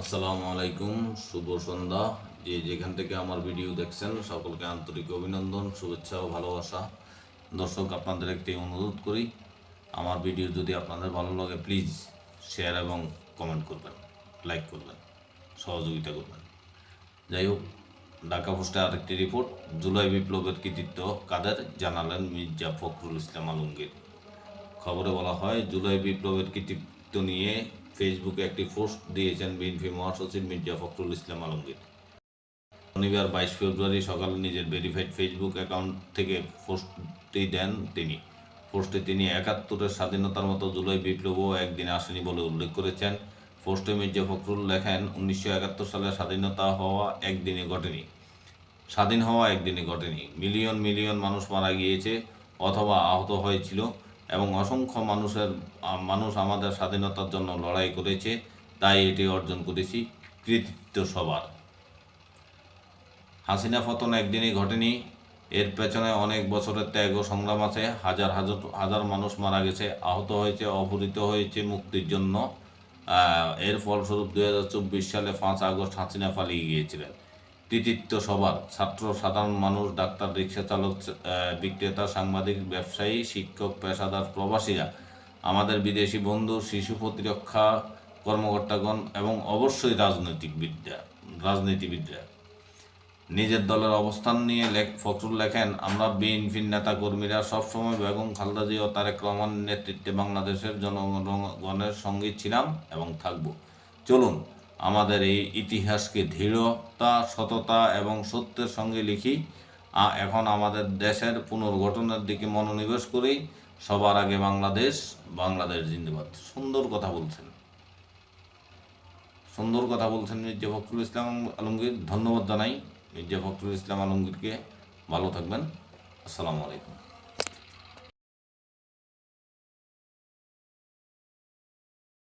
আসসালামু আলাইকুম, শুভ সন্ধ্যা। যে যেখান থেকে আমার ভিডিও দেখছেন, সকলকে আন্তরিক অভিনন্দন, শুভেচ্ছা ও ভালোবাসা। দর্শক, আপনাদের একটি অনুরোধ করি, আমার ভিডিও যদি আপনাদের ভালো লাগে, প্লিজ শেয়ার এবং কমেন্ট করবেন লাইক করবেন, সহযোগিতা করবেন। যাই হোক, ঢাকা পোস্টে আরেকটি রিপোর্ট জুলাই বিপ্লবের কৃতিত্ব কাদের? জানালেন মির্জা ফখরুল ইসলাম আলমগীর। খবরে বলা হয়, জুলাই বিপ্লবের কৃতিত্ব নিয়ে ফেসবুকে একটি পোস্ট দিয়েছেন বিএনপি মহাসচিব মির্জা ফখরুল ইসলাম আলমগীর। শনিবার বাইশ ফেব্রুয়ারি সকালে নিজের ভেরিফাইড ফেসবুক অ্যাকাউন্ট থেকে পোস্টটি দেন তিনি। পোস্টে তিনি একাত্তরের স্বাধীনতার মতো জুলাই বিপ্লবও একদিনে আসেনি বলে উল্লেখ করেছেন। পোস্টে মির্জা ফখরুল লেখেন, উনিশশো একাত্তর সালে স্বাধীনতা হওয়া একদিনে ঘটেনি। স্বাধীন হওয়া একদিনে ঘটেনি। মিলিয়ন মিলিয়ন মানুষ মারা গিয়েছে অথবা আহত হয়েছিল। এবং অসংখ্য মানুষের মানুষ আমাদের স্বাধীনতার জন্য লড়াই করেছে, তাই এটি অর্জন করেছি কৃতিত্ব সবার। হাসিনা পতন একদিনই ঘটেনি, এর পেছনে অনেক বছরের ত্যাগ ও সংগ্রাম আছে, হাজার হাজার হাজার মানুষ মারা গেছে, আহত হয়েছে, অপহৃত হয়েছে মুক্তির জন্য। এর ফলস্বরূপ দু হাজার চব্বিশ সালে পাঁচ আগস্ট হাসিনা পালিয়ে গিয়েছিলেন। কৃতিত্ব সবার। ছাত্র, সাধারণ মানুষ, ডাক্তার, রিক্সা চালক বিক্রেতা, সাংবাদিক, ব্যবসায়ী, শিক্ষক, পেশাদার, প্রবাসীরা, আমাদের বিদেশি বন্ধু, শিশু প্রতিরক্ষা কর্মকর্তাগণ এবং অবশ্যই রাজনৈতিক বিদ্যা রাজনীতিবিদরা। নিজের দলের অবস্থান নিয়ে ফখরুল লেখেন, আমরা বিএনপির নেতা কর্মীরা সবসময় বেগম খালেদা জিয়া ও তারেক রহমানের নেতৃত্বে বাংলাদেশের জনগণের সঙ্গে ছিলাম এবং থাকব। চলুন আমাদের এই ইতিহাসকে দৃঢ়তা, সততা এবং সত্যের সঙ্গে লিখি এখন আমাদের দেশের পুনর্গঠনের দিকে মনোনিবেশ করি। সবার আগে বাংলাদেশ বাংলাদেশ জিন্দাবাদ। সুন্দর কথা বলছেন। সুন্দর কথা বলছেন মির্জা ফখরুল ইসলাম আলমগীর। ধন্যবাদ জানাই মির্জা ফখরুল ইসলাম আলমগীরকে। ভালো থাকবেন। আসসালামু আলাইকুম।